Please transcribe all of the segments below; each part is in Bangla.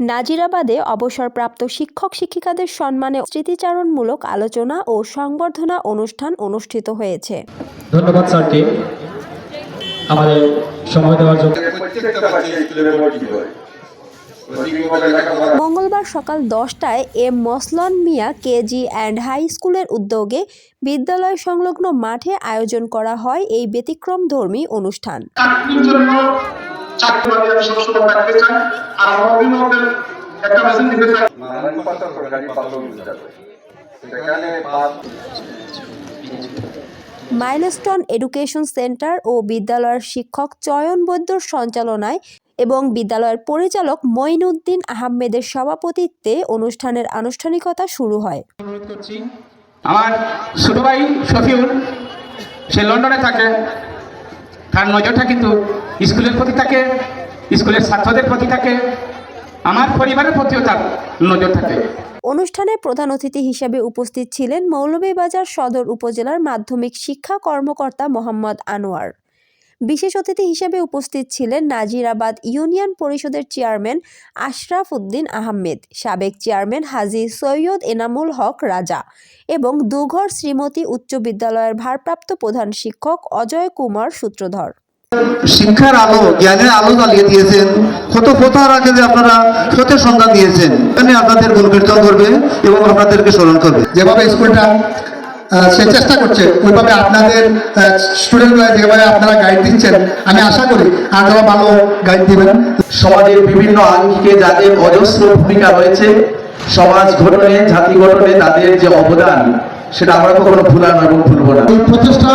নাজিরাবাদে অবসরপ্রাপ্ত শিক্ষক শিক্ষিকাদের সম্মানে স্মৃতিচারণমূলক আলোচনা ও সংবর্ধনা অনুষ্ঠান অনুষ্ঠিত হয়েছে। ধন্যবাদ স্যারকে। আমাদের সময় দেওয়ার জন্য। প্রত্যেকটা বাচ্চা স্কুলে ভর্তি হয় মঙ্গলবার সকাল দশটায় M Moslen Mia KG and high স্কুলের উদ্যোগে বিদ্যালয় সংলগ্ন মাঠে আয়োজন করা হয় এই ব্যতিক্রমধর্মী অনুষ্ঠান। চাকরির জন্য চাকরিবাদী আমি সবসময় থাকতে চাই আর আমার একটা মেসেজ দিতে চাই। নানান পাতা সরকারি পাত্র মিলতে যাবে। সেখানে পাঁচ মাইলস্টোন এডুকেশন সেন্টার ও বিদ্যালয়ের শিক্ষক চয়ন বৈদ্যর সঞ্চালনায় এবং বিদ্যালয়ের পরিচালক মঈনউদ্দিন আহমেদের সভাপতিত্বে অনুষ্ঠানের আনুষ্ঠানিকতা শুরু হয়। আমার ছোট ভাই শফিউল সে লন্ডনে থাকে। তার নজরটা কিন্তু স্কুলের প্রতি থাকে, স্কুলের ছাত্রদের প্রতি থাকে, আমার পরিবারের প্রতিও তার নজর থাকে। অনুষ্ঠানে প্রধান অতিথি হিসেবে উপস্থিত ছিলেন মৌলভীবাজার সদর উপজেলার মাধ্যমিক শিক্ষা কর্মকর্তা মোহাম্মদ আনোয়ার। বিশেষ অতিথি হিসেবে উপস্থিত ছিলেন নাজিরাবাদ ইউনিয়ন পরিষদের চেয়ারম্যান আশরাফ উদ্দিন আহমেদ, সাবেক চেয়ারম্যান হাজি সৈয়দ এনামুল হক রাজা এবং দুঘর শ্রীমতী উচ্চ বিদ্যালয়ের ভারপ্রাপ্ত প্রধান শিক্ষক অজয় কুমার সূত্রধর। শিক্ষার আলো জ্ঞানের আলো জ্বালিয়ে দিয়েছেন। কত প্রথার আগে যে আপনারা সত্যের সন্ধান দিয়েছেন এখানে আপনাদের গুণকীর্তন করবে এবং আপনাদেরকে স্মরণ করবে। যেভাবে স্কুলটা সে চেষ্টা করছে ওইভাবে আপনাদের স্টুডেন্টরা যেভাবে আপনারা গাইড দিচ্ছেন আমি আশা করি আরও ভালো গাইড দিবেন। সমাজের বিভিন্ন আঙ্গিকে যাদের অজস্র ভূমিকা রয়েছে সমাজ গঠনে জাতি গঠনে তাদের যে অবদান সেটা আমরা কখনো ভুলানো এবং ভুলবো না। এই প্রচেষ্টা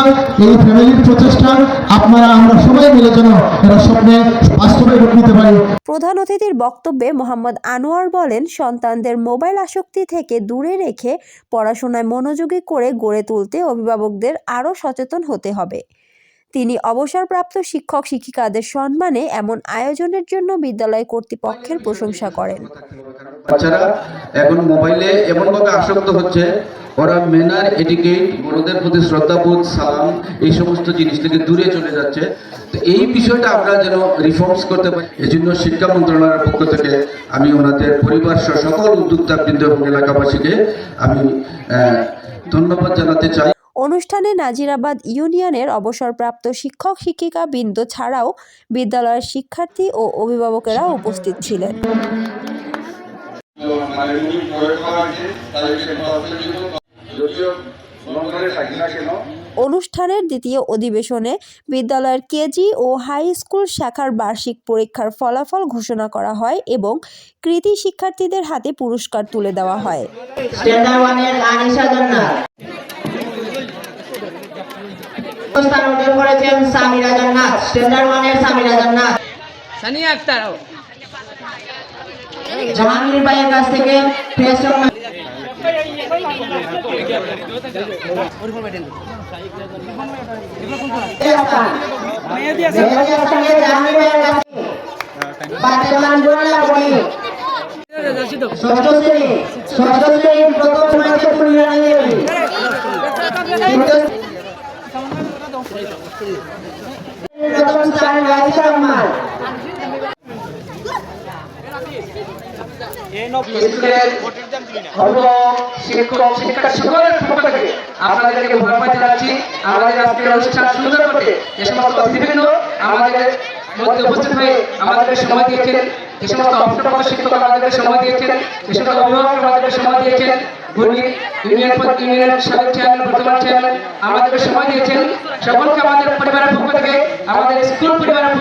এই ফ্যামিলির প্রচেষ্টা আপনারা আমরা সবাই মিলে যেন এরা স্বপ্নে বাস্তবে রূপ নিতে পারি। প্রধান অতিথির বক্তব্যে মোহাম্মদ আনোয়ার বলেন সন্তানদের মোবাইল আসক্তি থেকে দূরে রেখে পড়াশোনায় মনোযোগী করে গড়ে তুলতে অভিভাবকদের আরও সচেতন হতে হবে। তিনি অবসরপ্রাপ্ত শিক্ষক শিক্ষিকাদের সম্মানে এমন আয়োজনের জন্য বিদ্যালয় কর্তৃপক্ষের প্রশংসা করেন। বাচ্চারা এখন মোবাইলে এমনভাবে আসক্ত হচ্ছে ওরা ম্যানার এটিকেট বড়দের প্রতি শ্রদ্ধাবোধ সালাম এই সমস্ত জিনিস থেকে দূরে চলে যাচ্ছে। তো এই বিষয়টা আমরা যেন রিফর্মস করতে পারি এই জন্য শিক্ষা মন্ত্রণালয়ের পক্ষ থেকে আমি ওনাদের পরিবার সহ সকল উদ্যোক্তাবৃন্দ এবং এলাকাবাসীকে আমি আহ, ধন্যবাদ জানাতে চাই। অনুষ্ঠানে নাজিরাবাদ ইউনিয়নের অবসরপ্রাপ্ত শিক্ষক শিক্ষিকা বৃন্দ ছাড়াও বিদ্যালয়ের শিক্ষার্থী ও অভিভাবকেরা উপস্থিত ছিলেন। অনুষ্ঠানের দ্বিতীয় অধিবেশনে বিদ্যালয়ের কেজি ও হাই স্কুল শাখার বার্ষিক পরীক্ষার ফলাফল ঘোষণা করা হয় এবং কৃতি শিক্ষার্থীদের হাতে পুরস্কার তুলে দেওয়া হয়। স্ট্যান্ডার্ড ওয়ানের আনিশা জান্নাত স্থান অর্জন করেছেন সামিরা জান্নাত স্ট্যান্ডার্ড ওয়ানের সামিরা জান্নাত সানিয়া আক্তার জাহাঙ্গীর ভাইয়ের কাছ থেকে বনি ষষ্ঠ শ্রেণি ষষ্ঠ শ্রেণির প্রথম মাসে পুরিয়া নিয়ে প্রথম স্থান রাজিকা রহমান স্কুলের অভিভাবক শিক্ষক শিক্ষা সকলের পক্ষ থেকে আপনাদেরকে ধন্যবাদ জানাচ্ছি। আমাদের আজকের অনুষ্ঠান সুন্দর করতে যে সমস্ত অতিথিবৃন্দ আমাদের মধ্যে উপস্থিত হয়ে আমাদেরকে সময় দিয়েছেন যে সমস্ত অবসরপ্রাপ্ত শিক্ষক আমাদেরকে সময় দিয়েছেন যে সমস্ত অভিভাবক আমাদেরকে সময় দিয়েছেন ভূমি ইউনিয়ন ইউনিয়নের সাবেক চেয়ারম্যান বর্তমান চেয়ারম্যান আমাদেরকে সময় দিয়েছেন। সকলকে আমাদের পরিবারের পক্ষ থেকে আমাদের স্কুল পরিবারের